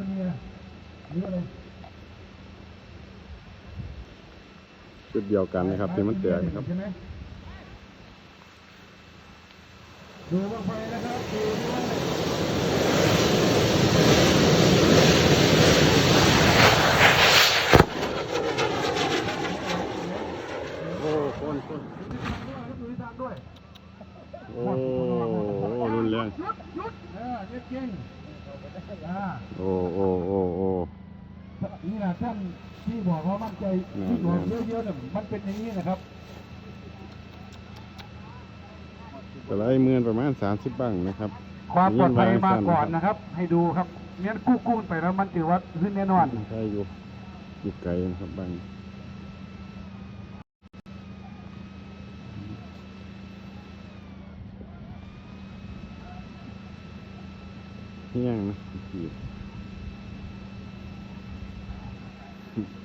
ตัวเมียหรืออะไรชุดเดียวกันนะครับที่มันแตกนะครับ ใช่ไหมดูบ้างไฟนะครับดูด้วยโอ้คนคนดูที่ทางด้วยโอ้รุนแรงหยุดหยุดเออเรียกเก่งอ่า โอ้โอ้โอ้โอ้นี่นะท่านที่บอกว่ามั่นใจที่บอกเยอะๆเนี่ยมันเป็นอย่างนี้นะครับแต่ละไอ้เมือนประมาณสามสิบบ้างนะครับ ความปลอดภัยมาก่อนนะครับ ให้ดูครับเนี้ยกู้กู้ไปแล้วมันถือว่าขึ้นแน่นอนใช่อยู่อยู่ไกลนะครับบาง เที่ยงนะ